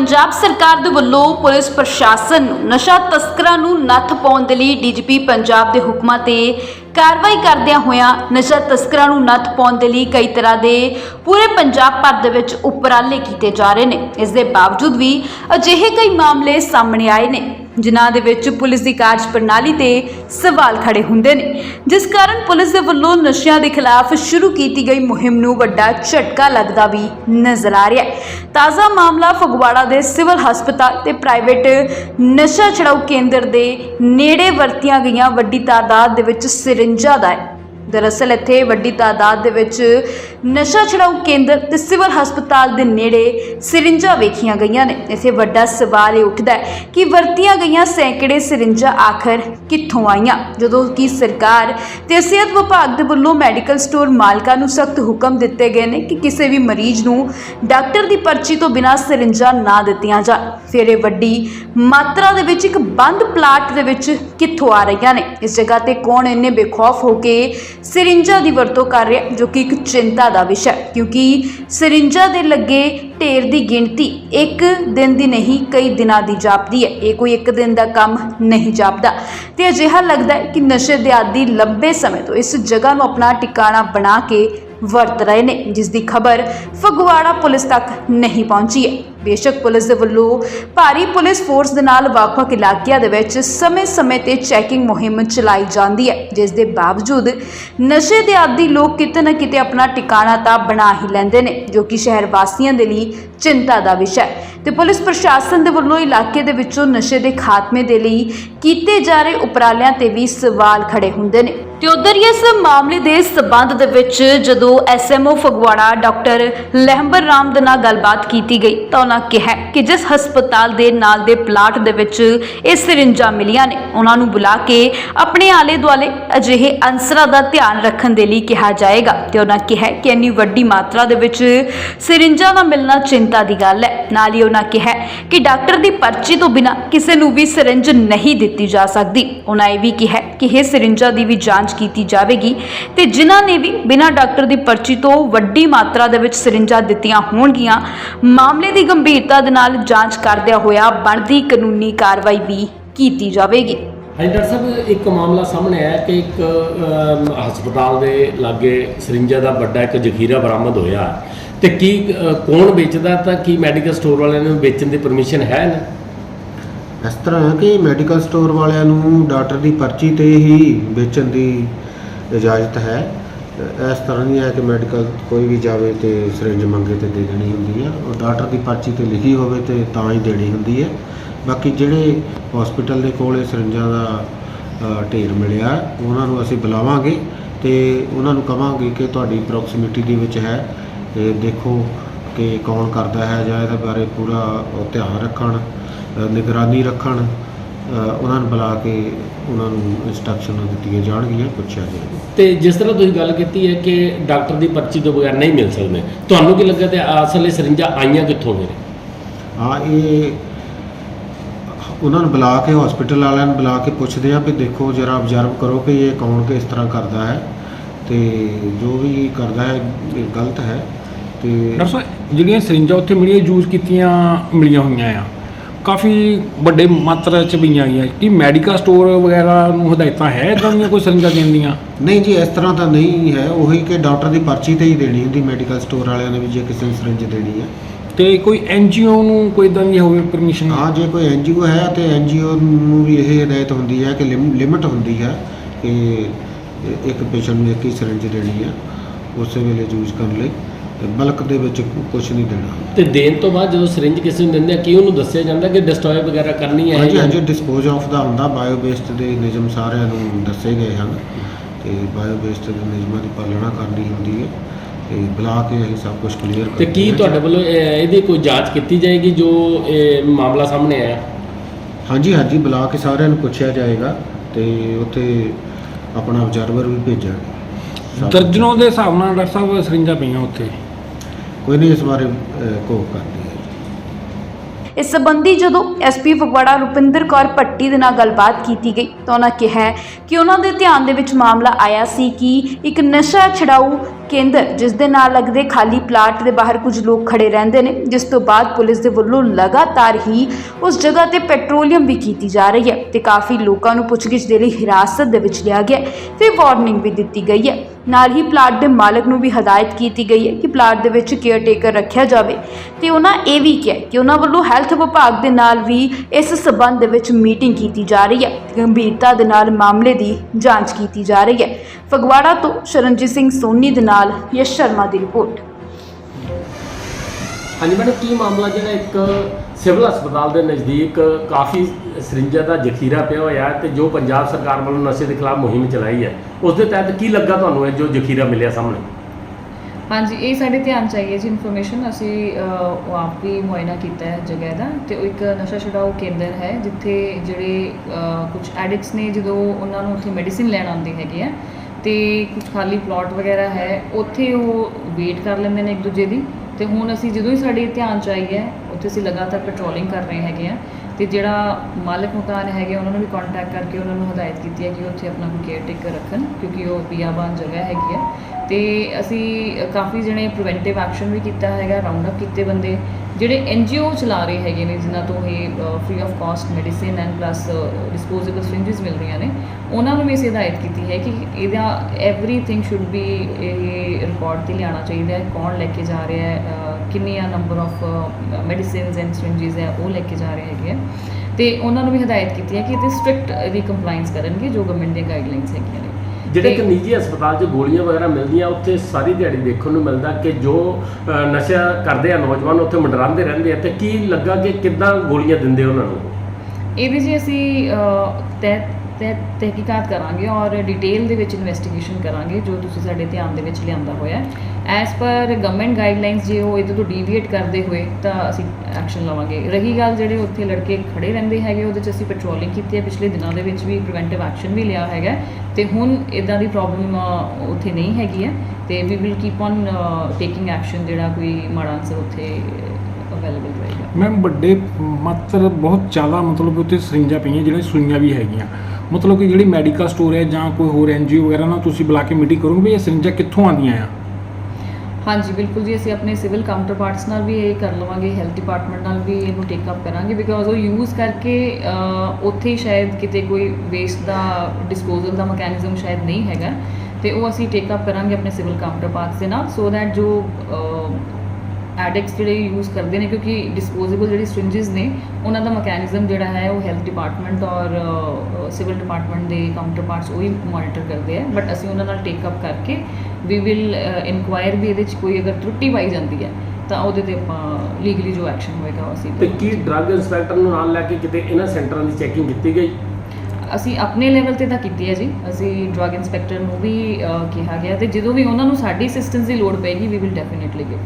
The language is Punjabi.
ਪੰਜਾਬ ਸਰਕਾਰ ਦੇ ਵੱਲੋਂ ਪੁਲਿਸ ਪ੍ਰਸ਼ਾਸਨ ਨੂੰ ਨਸ਼ਾ ਤਸਕਰਾਂ ਨੂੰ ਨੱਥ ਪਾਉਣ ਦੇ ਲਈ ਡੀਜੀਪੀ ਪੰਜਾਬ ਦੇ ਹੁਕਮਾਂ ਤੇ ਕਾਰਵਾਈ ਕਰਦਿਆਂ ਹੋਇਆਂ ਨਸ਼ਾ ਤਸਕਰਾਂ ਨੂੰ ਨੱਥ ਪਾਉਣ ਦੇ ਲਈ ਕਈ ਤਰ੍ਹਾਂ ਦੇ ਪੂਰੇ ਪੰਜਾਬ ਭਰ ਦੇ ਵਿੱਚ ਉਪਰਾਲੇ ਕੀਤੇ ਜਾ ਰਹੇ ਨੇ। ਇਸ ਦੇ ਬਾਵਜੂਦ ਵੀ ਅਜਿਹੇ ਕਈ ਮਾਮਲੇ ਸਾਹਮਣੇ ਆਏ ਨੇ। ਜਿਨ੍ਹਾਂ ਦੇ ਵਿੱਚ ਪੁਲਿਸ ਦੀ ਕਾਰਜ ਪ੍ਰਣਾਲੀ ਤੇ ਸਵਾਲ ਖੜੇ ਹੁੰਦੇ ਨੇ। ਜਿਸ ਕਾਰਨ ਪੁਲਿਸ ਦੇ ਵੱਲੋਂ ਨਸ਼ਿਆਂ ਦੇ ਖਿਲਾਫ ਸ਼ੁਰੂ ਕੀਤੀ ਗਈ ਮੁਹਿੰਮ ਨੂੰ ਵੱਡਾ ਝਟਕਾ ਲੱਗਦਾ ਵੀ ਨਜ਼ਰ ਆ ਰਿਹਾ ਹੈ। ਤਾਜ਼ਾ ਮਾਮਲਾ ਫਗਵਾੜਾ ਦੇ ਸਿਵਲ ਹਸਪਤਾਲ ਤੇ ਪ੍ਰਾਈਵੇਟ ਨਸ਼ਾ ਛਡਾਊ ਕੇਂਦਰ ਦੇ ਨੇੜੇ ਵਰਤੀਆਂ ਗਈਆਂ ਵੱਡੀ ਤਾਦਾਦ ਦੇ ਵਿੱਚ ਸਿਰਿੰਜਾਂ ਦਾ ਹੈ। ਦਰਅਸਲ ਇੱਥੇ ਵੱਡੀ ਤਾਦਾਦ ਦੇ ਵਿੱਚ ਨਸ਼ਾ ਛਡਾਊ ਕੇਂਦਰ ਤੇ ਸਿਵਲ ਹਸਪਤਾਲ ਦੇ ਨੇੜੇ ਸਿਰਿੰਜਾਂ ਵੇਖੀਆਂ ਗਈਆਂ ਨੇ। ਇੱਥੇ ਵੱਡਾ ਸਵਾਲ ਇਹ ਉੱਠਦਾ ਹੈ ਕਿ ਵਰਤੀਆਂ ਗਈਆਂ ਸੈਂਕੜੇ ਸਿਰਿੰਜਾਂ ਆਖਰ ਕਿੱਥੋਂ ਆਈਆਂ? ਜਦੋਂ ਕਿ ਸਰਕਾਰ ਤੇ ਸਿਹਤ ਵਿਭਾਗ ਦੇ ਵੱਲੋਂ ਮੈਡੀਕਲ ਸਟੋਰ ਮਾਲਕਾਂ ਨੂੰ ਸਖਤ ਹੁਕਮ ਦਿੱਤੇ ਗਏ ਨੇ ਕਿ ਕਿਸੇ ਵੀ ਮਰੀਜ਼ ਨੂੰ ਡਾਕਟਰ ਦੀ ਪਰਚੀ ਤੋਂ ਬਿਨਾਂ ਸਿਰਿੰਜਾਂ ਨਾ ਦਿੱਤੀਆਂ ਜਾਣ। ਫਿਰ ਇਹ ਵੱਡੀ ਮਾਤਰਾ ਦੇ ਵਿੱਚ ਇੱਕ ਬੰਦ ਪਲਾਟ ਦੇ ਵਿੱਚ ਕਿੱਥੋਂ ਆ ਰਹੀਆਂ ਨੇ? ਇਸ ਜਗ੍ਹਾ ਤੇ ਕੌਣ ਇੰਨੇ ਬੇਖੌਫ ਹੋ ਕੇ ਸਿਰਿੰਜਾਂ ਦੀ ਵਰਤੋਂ ਕਰ ਰਿਹਾ ਜੋ ਕਿ ਇੱਕ ਚਿੰਤਾ ਦਾ ਵਿਸ਼ਾ ਹੈ, ਕਿਉਂਕਿ ਸਰਿੰਜਾਂ ਦੇ ਲੱਗੇ ਢੇਰ ਦੀ ਗਿਣਤੀ ਇੱਕ ਦਿਨ ਦੀ ਨਹੀਂ ਕਈ ਦਿਨਾਂ ਦੀ ਜਾਪਦੀ ਹੈ। ਇਹ ਕੋਈ ਇੱਕ ਦਿਨ ਦਾ ਕੰਮ ਨਹੀਂ ਜਾਪਦਾ। ਤੇ ਅਜਿਹਾ ਲੱਗਦਾ ਹੈ ਕਿ ਨਸ਼ੇ ਦੇ ਆਦੀ ਲੰਬੇ ਸਮੇਂ ਤੋਂ ਇਸ ਜਗ੍ਹਾ ਨੂੰ ਆਪਣਾ ਟਿਕਾਣਾ ਬਣਾ ਕੇ ਵਰਤ ਰਹੇ ਨੇ ਜਿਸ ਦੀ ਖਬਰ ਫਗਵਾੜਾ ਪੁਲਿਸ ਤੱਕ ਨਹੀਂ ਪਹੁੰਚੀ ਹੈ। ਬੇਸ਼ੱਕ ਪੁਲਿਸ ਦੇ ਵੱਲੋਂ ਭਾਰੀ ਪੁਲਿਸ ਫੋਰਸ ਦੇ ਨਾਲ ਵੱਖ-ਵੱਖ ਇਲਾਕਿਆਂ ਦੇ ਵਿੱਚ ਸਮੇਂ-ਸਮੇਂ ਤੇ ਚੈਕਿੰਗ ਮੁਹਿੰਮ ਚਲਾਈ ਜਾਂਦੀ ਹੈ, ਜਿਸ ਦੇ ਬਾਵਜੂਦ ਨਸ਼ੇ ਦੇ ਆਦੀ ਲੋਕ ਕਿਤੇ ਨਾ ਕਿਤੇ ਆਪਣਾ ਟਿਕਾਣਾ ਤਾਂ ਬਣਾ ਹੀ ਲੈਂਦੇ ਨੇ, ਜੋ ਕਿ ਸ਼ਹਿਰ ਵਾਸੀਆਂ ਦੇ ਲਈ ਚਿੰਤਾ ਦਾ ਵਿਸ਼ਾ ਹੈ। ਤੇ ਪੁਲਿਸ ਪ੍ਰਸ਼ਾਸਨ ਦੇ ਵੱਲੋਂ ਇਲਾਕੇ ਦੇ ਵਿੱਚੋਂ ਨਸ਼ੇ ਦੇ ਖਾਤਮੇ ਦੇ ਲਈ ਕੀਤੇ ਜਾ ਰਹੇ ਉਪਰਾਲਿਆਂ ਤੇ ਵੀ ਸਵਾਲ ਖੜੇ ਹੁੰਦੇ ਨੇ। ਤੇ ਉਧਰ ਇਸ ਮਾਮਲੇ ਦੇ ਸਬੰਧ ਦੇ ਵਿੱਚ ਜਦੋਂ ਐਸਐਮਓ ਫਗਵਾੜਾ ਡਾਕਟਰ ਲਹਿੰਬਰ ਰਾਮ ਦੇ ਨਾਲ ਗੱਲਬਾਤ ਕੀਤੀ ਗਈ ਤਾਂ ਉਹਨਾਂ ਕਿਹਾ ਕਿ ਜਿਸ ਹਸਪਤਾਲ ਦੇ ਨਾਲ ਦੇ ਪਲਾਟ ਦੇ ਵਿੱਚ ਇਹ ਸਿਰਿੰਜਾਂ ਮਿਲੀਆਂ ਨੇ, ਉਹਨਾਂ ਨੂੰ ਬੁਲਾ ਕੇ ਆਪਣੇ ਆਲੇ ਦੁਆਲੇ ਅਜਿਹੇ ਅੰਸਰਾਂ ਦਾ ਧਿਆਨ ਰੱਖਣ ਦੇ ਲਈ ਕਿਹਾ ਜਾਏਗਾ ਤੇ ਉਹਨਾਂ ਕਿਹਾ ਕਿ ਇੰਨੀ ਵੱਡੀ ਮਾਤਰਾ ਦੇ ਵਿੱਚ ਸਿਰਿੰਜਾਂ ਦਾ ਮਿਲਣਾ ਚਿੰਤਾ ਦੀ ਗੱਲ ਹੈ। ਨਾਲ ਹੀ ਉਹਨਾਂ ਕਿਹਾ ਕਿ ਡਾਕਟਰ ਦੀ ਪਰਚੀ ਤੋਂ ਬਿਨਾਂ ਕਿਸੇ ਨੂੰ ਵੀ ਸਿਰਿੰਜ ਨਹੀਂ ਦਿੱਤੀ ਜਾ ਸਕਦੀ। ਉਹਨਾਂ ਇਹ ਵੀ ਕਿਹਾ ਕਿ ਇਹ ਸਿਰਿੰਜਾਂ ਦੀ ਵੀ ਜਾਂਚ ਕੀਤੀ ਜਾਵੇਗੀ ਤੇ ਜਿਨ੍ਹਾਂ ਨੇ ਵੀ ਬਿਨਾਂ ਡਾਕਟਰ ਦੀ ਪਰਚੀ ਤੋਂ ਵੱਡੀ ਮਾਤਰਾ ਦੇ ਵਿੱਚ ਸਿਰਿੰਜਾਂ ਦਿੱਤੀਆਂ ਹੋਣਗੀਆਂ ਮਾਮਲੇ ਦੀ ਗੰਭੀਰਤਾ ਦੇ ਨਾਲ ਜਾਂਚ ਕਰਦਿਆਂ ਹੋਇਆ ਬਣਦੀ ਕਾਨੂੰਨੀ ਕਾਰਵਾਈ ਵੀ ਕੀਤੀ ਜਾਵੇਗੀ। ਹਾਂਜੀ ਡਾਕਟਰ ਸਾਹਿਬ ਇੱਕ ਮਾਮਲਾ ਸਾਹਮਣੇ ਆਇਆ ਕਿ ਇੱਕ ਅਮ, ਹਸਪਤਾਲ ਦੇ ਲਾਗੇ ਸਰਿੰਜਾਂ ਦਾ ਵੱਡਾ ਇੱਕ ਜ਼ਖੀਰਾ ਬਰਾਮਦ ਹੋਇਆ। ਤੇ ਕੀ ਅ, ਕੌਣ ਵੇਚਦਾ ਤਾਂ ਕੀ ਮੈਡੀਕਲ ਸਟੋਰ ਵਾਲਿਆਂ ਨੂੰ ਵੇਚਣ ਦੀ ਪਰਮਿਸ਼ਨ ਹੈ ਨਾ ਇਸ ਤਰ੍ਹਾਂ ਹੈ ਕਿ ਮੈਡੀਕਲ ਸਟੋਰ ਵਾਲਿਆਂ ਨੂੰ ਡਾਕਟਰ ਦੀ ਪਰਚੀ ਤੇ ਹੀ ਵੇਚਣ ਦੀ ਇਜਾਜ਼ਤ ਹੈ। ਇਸ ਤਰ੍ਹਾਂ ਨਹੀਂ ਹੈ ਕਿ ਮੈਡੀਕਲ ਕੋਈ ਵੀ ਜਾਵੇ ਤੇ ਸਿਰਿੰਜ ਮੰਗੇ ਤੇ ਦੇ ਦੇਣੀ ਹੁੰਦੀ ਹੈ ਉਹ ਡਾਕਟਰ ਦੀ ਪਰਚੀ ਤੇ ਲਿਖੀ ਹੋਵੇ ਤੇ ਤਾਂ ਹੀ ਦੇਣੀ ਹੁੰਦੀ ਹੈ। ਬਾਕੀ ਜਿਹੜੇ ਹਸਪੀਟਲ ਦੇ ਕੋਲ ਇਹ ਸਿਰਿੰਜਾਂ ਦਾ ਢੇਰ ਮਿਲਿਆ, ਉਹਨਾਂ ਨੂੰ ਅਸੀਂ ਬੁਲਾਵਾਂਗੇ ਤੇ ਉਹਨਾਂ ਨੂੰ ਕਵਾਂਗੇ ਕਿ ਤੁਹਾਡੀ ਪ੍ਰੋਕਸੀਮਿਟੀ ਦੇ ਵਿੱਚ ਹੈ। ਤੇ ਦੇਖੋ ਕਿ ਕੌਣ ਕਰਦਾ ਹੈ ਜਾਂ ਇਹਦੇ ਬਾਰੇ ਪੂਰਾ ਧਿਆਨ ਰੱਖਣ ਨਿਗਰਾਨੀ ਰੱਖਣ ਉਹਨਾਂ ਨੂੰ ਬੁਲਾ ਕੇ ਉਹਨਾਂ ਨੂੰ ਇੰਸਟਰਕਸ਼ਨਾਂ ਦਿੱਤੀਆਂ ਜਾਣਗੀਆਂ ਪੁੱਛਿਆ ਜਾਏਗਾ। ਤੇ ਜਿਸ ਤਰ੍ਹਾਂ ਤੁਸੀਂ ਗੱਲ ਕੀਤੀ ਹੈ ਕਿ ਡਾਕਟਰ ਦੀ ਪਰਚੀ ਤੋਂ ਬਗੈਰ ਨਹੀਂ ਮਿਲ ਸਕਦੇ ਤੁਹਾਨੂੰ ਕੀ ਲੱਗਾ ਤੇ ਅਸਲ ਇਹ ਸਰਿੰਜਾਂ ਆਈਆਂ ਕਿੱਥੋਂ ਫਿਰ? ਹਾਂ ਇਹ ਉਹਨਾਂ ਨੂੰ ਬੁਲਾ ਕੇ ਹਸਪੀਟਲ ਵਾਲਿਆਂ ਨੂੰ ਬੁਲਾ ਕੇ ਪੁੱਛਦੇ ਆ ਵੀ ਦੇਖੋ ਜਰਾ ਅਬਜ਼ਰਵ ਕਰੋ ਕਿ ਇਹ ਕੌਣ ਕਿਸ ਤਰ੍ਹਾਂ ਕਰਦਾ ਹੈ ਤੇ ਜੋ ਵੀ ਕਰਦਾ ਹੈ ਇਹ ਗਲਤ ਹੈ। ਤੇ ਡਾਕਟਰ ਸਾਹਿਬ ਜਿਹੜੀਆਂ ਸਰਿੰਜਾਂ ਉੱਥੇ ਮਿਲੀਆਂ ਯੂਜ਼ ਕੀਤੀਆਂ ਮਿਲੀਆਂ ਹੋਈਆਂ ਆ। ਕਾਫੀ ਵੱਡੇ ਮਾਤਰਾ ਚ ਪਈਆਂ ਗਈਆਂ ਕੀ ਮੈਡੀਕਲ ਸਟੋਰ ਵਗੈਰਾ ਨੂੰ ਹਦਾਇਤਾਂ ਹੈ ਇਦਾਂ ਦੀਆਂ ਕੋਈ ਸਰਿੰਜਾਂ ਦੇਣ ਦੀਆਂ? ਨਹੀਂ ਜੀ ਇਸ ਤਰ੍ਹਾਂ ਤਾਂ ਨਹੀਂ ਹੈ। ਉਹੀ ਕਿ ਡਾਕਟਰ ਦੀ ਪਰਚੀ ਤੇ ਹੀ ਦੇਣੀ ਹੁੰਦੀ ਮੈਡੀਕਲ ਸਟੋਰ ਵਾਲਿਆਂ ਨੇ ਵੀ ਜੇ ਕਿਸੇ ਨੂੰ ਸਿਰਿੰਜ ਦੇਣੀ ਹੈ ਤੇ ਕੋਈ ਐਨਜੀਓ ਨੂੰ ਕੋਈ ਇਦਾਂ ਦੀ ਹੋਵੇ ਪਰਮਿਸ਼ਨ ਹਾਂ ਜੇ ਕੋਈ ਐਨਜੀਓ ਹੈ ਤੇ ਐਨਜੀਓ ਨੂੰ ਵੀ ਇਹ ਹਦਾਇਤ ਹੁੰਦੀ ਹੈ ਕਿ ਲਿਮਟ ਹੁੰਦੀ ਹੈ ਕਿ ਇੱਕ ਪੇਸ਼ੈਂਟ ਨੂੰ ਇੱਕ ਹੀ ਸਿਰਿੰਜ ਦੇਣੀ ਹੈ ਉਸੇ ਵੇਲੇ ਯੂਜ਼ ਕਰਨ ਲਈ। ਬਲਕ ਦੇ ਵਿੱਚ ਕੁਝ ਨਹੀਂ ਦੇਣਾ। ਤੇ ਦੇਣ ਤੋਂ ਬਾਅਦ ਜਦੋਂ ਸਰਿੰਜ ਕਿਸੇ ਨੂੰ ਦਿੰਦੇ ਆ ਕੀ ਉਹਨੂੰ ਦੱਸਿਆ ਜਾਂਦਾ ਕਿ ਡਿਸਟਰੋਏ ਵਗੈਰਾ ਕਰਨੀ ਹੈ ਹਾਂਜੀ ਹਾਂਜੀ ਡਿਸਪੋਜ਼ ਆਫ ਦਾ ਹੁੰਦਾ ਬਾਇਓ ਵੇਸਟ ਦੇ ਨਿਯਮ ਸਾਰਿਆਂ ਨੂੰ ਦੱਸੇ ਗਏ ਹਨ। ਤੇ ਬਾਇਓ ਵੇਸਟ ਦੇ ਨਿਯਮਾਂ ਦੀ ਪਾਲਣਾ ਕਰਨੀ ਹੁੰਦੀ ਹੈ ਤੇ ਬੁਲਾ ਕੇ ਅਸੀਂ ਸਭ ਕੁਝ ਕਲੀਅਰ ਤੇ ਕੀ ਤੁਹਾਡੇ ਵੱਲੋਂ ਇਹ- ਇਹਦੀ ਕੋਈ ਜਾਂਚ ਕੀਤੀ ਜਾਏਗੀ ਜੋ ਇਹ ਮਾਮਲਾ ਸਾਹਮਣੇ ਆਇਆ? ਹਾਂਜੀ ਹਾਂਜੀ ਬੁਲਾ ਕੇ ਸਾਰਿਆਂ ਨੂੰ ਪੁੱਛਿਆ ਜਾਏਗਾ ਤੇ ਉੱਥੇ ਆਪਣਾ ਆਬਜ਼ਰਵਰ ਵੀ ਭੇਜਾਂਗੇ। ਦਰਜਨੋਂ ਦੇ ਹਿਸਾਬ ਨਾਲ ਡਾਕਟਰ ਸਾਹਿਬ ਸਰਿੰਜਾਂ ਪਈਆਂ ਉੱਥੇ। ਕੋਈ ਨਹੀਂ ਇਸ ਬਾਰੇ ਕੋਪ ਕਰਦੀ ਹੈ। ਇਸ ਸੰਬੰਧੀ ਜਦੋਂ ਐਸਪੀ ਫਗਵਾੜਾ ਰੁਪਿੰਦਰ ਕੌਰ ਪੱਟੀ ਦੇ ਨਾਲ ਗੱਲਬਾਤ ਕੀਤੀ ਗਈ ਤਾਂ ਉਹਨਾਂ ਕਿਹਾ ਕਿ ਉਹਨਾਂ ਦੇ ਧਿਆਨ ਦੇ ਵਿੱਚ ਮਾਮਲਾ ਆਇਆ ਸੀ ਕਿ ਇੱਕ ਨਸ਼ਾ ਛਡਾਊ ਕੇਂਦਰ ਜਿਸ ਦੇ ਨਾਲ ਲੱਗਦੇ ਖਾਲੀ ਪਲਾਟ ਦੇ ਬਾਹਰ ਕੁਝ ਲੋਕ ਖੜੇ ਰਹਿੰਦੇ ਨੇ, ਜਿਸ ਤੋਂ ਬਾਅਦ ਪੁਲਿਸ ਦੇ ਵੱਲੋਂ ਲਗਾਤਾਰ ਹੀ ਉਸ ਜਗ੍ਹਾ ਤੇ ਪੈਟਰੋਲੀਅਮ ਵੀ ਕੀਤੀ ਜਾ ਰਹੀ ਹੈ ਤੇ ਕਾਫੀ ਲੋਕਾਂ ਨੂੰ ਪੁੱਛਗਿੱਛ ਦੇ ਲਈ ਹਿਰਾਸਤ ਦੇ ਵਿੱਚ ਲਿਆ ਗਿਆ ਤੇ ਵਾਰਨਿੰਗ ਵੀ ਦਿੱਤੀ ਗਈ ਹੈ। ਨਾਲ ਹੀ ਪਲਾਟ ਦੇ ਮਾਲਕ ਨੂੰ ਵੀ ਹਦਾਇਤ ਕੀਤੀ ਗਈ ਹੈ ਕਿ ਪਲਾਟ ਦੇ ਵਿੱਚ ਕੇਅਰਟੇਕਰ ਰੱਖਿਆ ਜਾਵੇ। ਤੇ ਉਹਨਾਂ ਇਹ ਵੀ ਕਿਹਾ ਕਿ ਉਹਨਾਂ ਵੱਲੋਂ ਹੈਲਥ ਵਿਭਾਗ ਦੇ ਨਾਲ ਵੀ ਇਸ ਸਬੰਧ ਦੇ ਵਿੱਚ ਮੀਟਿੰਗ ਕੀਤੀ ਜਾ ਰਹੀ ਹੈ। ਗੰਭੀਰਤਾ ਦੇ ਨਾਲ ਮਾਮਲੇ ਦੀ ਜਾਂਚ ਕੀਤੀ ਜਾ ਰਹੀ ਹੈ। ਫਗਵਾੜਾ ਤੋਂ ਸ਼ਰਨਜੀਤ ਸਿੰਘ ਸੋਨੀ ਦੇ ਨਾਲ ਯਸ਼ ਸ਼ਰਮਾ ਦੀ ਰਿਪੋਰਟ। ਹਾਂਜੀ ਮੈਡਮ ਕੀ ਮਾਮਲਾ ਜਿਹੜਾ ਇੱਕ ਸਿਵਲ ਹਸਪਤਾਲ ਦੇ ਨਜ਼ਦੀਕ ਕਾਫੀ ਸਰਿੰਜਾਂ ਦਾ ਜ਼ਖੀਰਾ ਪਿਆ ਹੋਇਆ ਹੈ ਤੇ ਜੋ ਪੰਜਾਬ ਸਰਕਾਰ ਵੱਲੋਂ ਨਸ਼ੇ ਦੇ ਖਿਲਾਫ ਮੁਹਿੰਮ ਚਲਾਈ ਹੈ ਉਸ ਦੇ ਤਹਿਤ ਕੀ ਲੱਗਾ ਤੁਹਾਨੂੰ ਇਹ ਜੋ ਜ਼ਖੀਰਾ ਮਿਲਿਆ ਸਾਹਮਣੇ? ਹਾਂਜੀ ਇਹ ਸਾਡੇ ਧਿਆਨ ਚ ਆਈ ਜੀ ਇਨਫੋਰਮੇਸ਼ਨ ਅਸੀਂ ਅਹ, ਉਹ ਆਪ ਵੀ ਮੁਆਇਨਾ ਕੀਤਾ ਹੈ ਜਗ੍ਹਾ ਦਾ ਤੇ ਉਹ ਇੱਕ ਨਸ਼ਾ ਛਡਾਊ ਕੇਂਦਰ ਹੈ ਜਿੱਥੇ ਜਿਹੜੇ ਕੁਝ ਐਡਿਕਟਸ ਨੇ ਜਦੋਂ ਉਹਨਾਂ ਨੂੰ ਉੱਥੇ ਮੈਡੀਸਿਨ ਲੈਣ ਆਉਂਦੇ ਹੈਗੇ ਆ ਤੇ ਕੁਝ ਖਾਲੀ ਪਲਾਟ ਵਗੈਰਾ ਹੈ ਉੱਥੇ ਉਹ ਵੇਟ ਕਰ ਲੈਂਦੇ ਨੇ ਇੱਕ ਦੂਜੇ ਦੀ ਤੇ ਹੁਣ ਅਸੀਂ ਜਦੋਂ ਹੀ ਸਾਡੇ ਧਿਆਨ ਚ ਆਈ ਹੈ, ਉੱਥੇ ਅਸੀਂ ਲਗਾਤਾਰ ਪੈਟਰੋਲਿੰਗ ਕਰ ਰਹੇ ਹੈਗੇ ਆ ਤੇ ਜਿਹੜਾ ਮਾਲਕ ਮਕਾਨ ਹੈਗੇ, ਉਹਨਾਂ ਨੂੰ ਵੀ ਕੰਟੈਕਟ ਕਰਕੇ ਉਹਨਾਂ ਨੂੰ ਹਦਾਇਤ ਕੀਤੀ ਹੈ ਕਿ ਉੱਥੇ ਆਪਣਾ ਕੋਈ ਕੇਅਰ ਟੇਕਰ ਰੱਖਣ, ਕਿਉਂਕਿ ਉਹ ਬਿਆਬਾਨ ਜਗ੍ਹਾ ਹੈਗੀ ਹੈ। ਤੇ ਅਸੀਂ ਕਾਫੀ ਜਣੇ ਪ੍ਰੀਵੈਂਟਿਵ ਐਕਸ਼ਨ ਵੀ ਕੀਤਾ ਹੈਗਾ ਰਾਉਂਡ ਅਪ ਕੀਤੇ ਬੰਦੇ, ਜਿਹੜੇ ਐਨਜੀਓ ਚਲਾ ਰਹੇ ਹੈਗੇ ਨੇ, ਜਿਨ੍ਹਾਂ ਤੋਂ ਇਹ free of cost medicine and plus disposable syringes ਮਿਲ ਰਹੀਆਂ ਨੇ, ਉਹਨਾਂ ਨੂੰ ਵੀ ਅਸੀਂ ਹਦਾਇਤ ਕੀਤੀ ਹੈ ਕਿ ਇਹਦਾ ਐਵਰੀਥਿੰਗ ਸ਼ੁੱਡ ਬੀ ਇਹ ਰਿਕਾਰਡ ਤੇ ਲਿਆਉਣਾ ਚਾਹੀਦਾ ਹੈ, ਕੌਣ ਲੈ ਕੇ ਜਾ ਰਿਹਾ ਹੈ ਕਿੰਨੀਆਂ number of medicines and syringes ਹੈ ਉਹ ਲੈ ਕੇ ਜਾ ਰਹੇ ਹੈਗੇ ਆ। ਤੇ ਉਹਨਾਂ ਨੂੰ ਵੀ ਹਦਾਇਤ ਕੀਤੀ ਹੈ ਕਿ ਇਹਦੇ ਸਟ੍ਰਿਕਟ ਇਹਦੀ ਕੰਪਲਾਈਂਸ ਕਰਨਗੇ ਜੋ ਗਵਰਨਮੈਂਟ ਦੀਆਂ ਗਾਈਡਲਾਈਨਸ ਹੈਗੀਆਂ ਨੇ। ਜਿਹੜੇ ਤੇ- ਨਿੱਜੀ ਹਸਪਤਾਲ 'ਚ ਗੋਲੀਆਂ ਵਗੈਰਾ ਮਿਲਦੀਆਂ ਉੱਥੇ ਸਾਰੀ ਦਿਹਾੜੀ ਦੇਖਣ ਨੂੰ ਮਿਲਦਾ ਕਿ ਜੋ ਨਸ਼ਾ ਕਰਦੇ ਆ ਨੌਜਵਾਨ ਉੱਥੇ ਮੰਡਰਾਉਂਦੇ ਰਹਿੰਦੇ ਆ। ਤੇ ਕੀ ਲੱਗਾ ਕਿ ਕਿੱਦਾਂ ਗੋਲੀਆਂ ਦਿੰਦੇ ਉਹਨਾਂ ਨੂੰ? ਇਹਦੇ 'ਚ ਅਸੀਂ ਅਹ, ਤਹਿ ਤਹਿ, ਤਹਿਕੀਕਾਤ ਕਰਾਂਗੇ ਔਰ ਡਿਟੇਲ ਦੇ ਵਿੱਚ ਇਨਵੈਸਟੀਗੇਸ਼ਨ ਕਰਾਂਗੇ, ਜੋ ਤੁਸੀਂ ਸਾਡੇ ਧਿਆਨ ਦੇ ਵਿੱਚ ਲਿਆਂਦਾ ਹੋਇਆ ਐਸ ਪਰ ਗਵਰਨਮੈਂਟ ਗਾਈਡਲਾਈਨਸ ਜੇ ਉਹ ਇਹਦੇ ਤੋਂ ਡੀਵੀਏਟ ਕਰਦੇ ਹੋਏ, ਤਾਂ ਅਸੀਂ ਐਕਸ਼ਨ ਲਵਾਂਗੇ। ਰਹੀ ਗੱਲ ਜਿਹੜੇ ਉੱਥੇ ਲੜਕੇ ਖੜੇ ਰਹਿੰਦੇ ਹੈਗੇ, ਉਹਦੇ 'ਚ ਅਸੀਂ ਪੈਟਰੋਲਿੰਗ ਕੀਤੀ ਹੈ। ਪਿਛਲੇ ਦਿਨਾਂ ਦੇ ਵਿੱਚ ਵੀ ਪ੍ਰੀਵੈਂਟਿਵ ਐਕਸ਼ਨ ਵੀ ਲਿਆ ਹੈਗਾ ਤੇ ਹੁਣ ਇਦਾਂ ਦੀ ਪ੍ਰੋਬਲਮ ਉੱਥੇ ਨਹੀਂ ਹੈਗੀ ਹੈ। ਤੇ we will keep on taking action ਜਿਹੜਾ ਕੋਈ ਮਾੜਾ ਅਨਸਰ ਉੱਥੇ ਅਵੇਲੇਬਲ ਰਹੇਗਾ। ਮੈਮ ਵੱਡੇ ਮਾਤਰ ਬਹੁਤ ਜ਼ਿਆਦਾ ਮਤਲਬ ਉੱਥੇ ਸਰਿੰਜਾਂ ਪਈਆਂ, ਜਿਹੜੀਆਂ ਸੂਈਆਂ ਵੀ ਹੈਗੀਆਂ। ਮਤਲਬ ਕਿ ਜਿਹੜੀ ਮੈਡੀਕਲ ਸਟੋਰ ਹੈ ਜਾਂ ਕੋਈ ਹੋਰ ਐਨਜੀਓ ਵਗੈਰਾ ਨਾਲ ਤੁਸੀਂ ਬੁਲਾ ਕੇ ਮੀਟਿੰਗ ਕਰੋਗੇ ਵੀ ਇਹ ਸਰਿੰਜਾਂ ਕਿੱਥੋਂ ਆਉਂਦੀਆਂ ਆ? ਹਾਂਜੀ, ਬਿਲਕੁਲ ਜੀ, ਅਸੀਂ ਆਪਣੇ ਸਿਵਲ ਕਾਊਂਟਰਪਾਰਟਸ ਨਾਲ ਵੀ ਇਹ ਕਰ ਲਵਾਂਗੇ ਹੈਲਥ ਡਿਪਾਰਟਮੈਂਟ ਨਾਲ ਵੀ ਇਹਨੂੰ ਟੇਕ ਅਪ ਕਰਾਂਗੇ ਬਿਕੋਜ਼ ਉਹ ਯੂਜ਼ ਕਰਕੇ ਉੱਥੇ ਹੀ ਸ਼ਾਇਦ ਕਿਤੇ ਕੋਈ ਵੇਸਟ ਦਾ ਡਿਸਪੋਜ਼ਲ ਦਾ ਮੈਕੈਨਿਜ਼ਮ ਸ਼ਾਇਦ ਨਹੀਂ ਹੈਗਾ ਤੇ ਉਹ ਅਸੀਂ ਟੇਕ ਅਪ ਕਰਾਂਗੇ ਆਪਣੇ ਸਿਵਲ ਕਾਊਂਟਰਪਾਰਟਸ ਦੇ ਨਾਲ ਸੋ ਦੈਟ ਜੋ ਐਡਿਕਟਸ ਜਿਹੜੇ ਯੂਜ਼ ਕਰਦੇ ਨੇ ਕਿਉਂਕਿ ਡਿਸਪੋਜ਼ੇਬਲ ਜਿਹੜੀ ਸਟ੍ਰਿੰਜਸ ਨੇ ਉਹਨਾਂ ਦਾ ਮੈਕੈਨਿਜ਼ਮ ਜਿਹੜਾ ਹੈ ਉਹ health department or civil department ਦੇ ਕਾਊਂਟਰਪਾਰਟਸ ਉਹ ਹੀ ਮੋਨੀਟਰ ਕਰਦੇ ਆ ਬਟ ਅਸੀਂ ਉਹਨਾਂ ਨਾਲ ਟੇਕ ਅਪ ਕਰਕੇ ਵੀ ਵਿਲ ਇਨਕੁਆਇਰ ਵੀ ਇਹਦੇ 'ਚ ਕੋਈ ਅਗਰ ਤਰੁੱਟੀ ਪਾਈ ਜਾਂਦੀ ਹੈ ਤਾਂ ਉਹਦੇ ਤੇ ਆਪਾਂ ਲੀਗਲੀ ਜੋ ਐਕਸ਼ਨ ਹੋਏਗਾ ਉਹ ਅਸੀਂ ਤੇ ਕੀ ਡਰੱਗ ਇੰਸਪੈਕਟਰ ਨੂੰ ਨਾਲ ਲੈ ਕੇ ਕਿਤੇ ਇਹਨਾਂ ਸੈਂਟਰਾਂ ਦੀ ਚੈਕਿੰਗ ਕੀਤੀ ਗਈ? ਅਸੀਂ ਆਪਣੇ ਲੈਵਲ ਤੇ ਤਾਂ ਕੀਤੀ ਹੈ ਜੀ। ਅਸੀਂ ਡਰਗ ਇੰਸਪੈਕਟਰ ਨੂੰ ਵੀ ਕਿਹਾ ਗਿਆ ਤੇ ਜਦੋਂ ਵੀ ਉਹਨਾਂ ਨੂੰ ਸਾਡੀ ਅਸਿਸਟੈਂਸ ਦੀ ਲੋੜ ਪਏਗੀ ਵੀ ਵਿਲ ਡੈਫੀਨਿਟਲੀ ਗਿਵ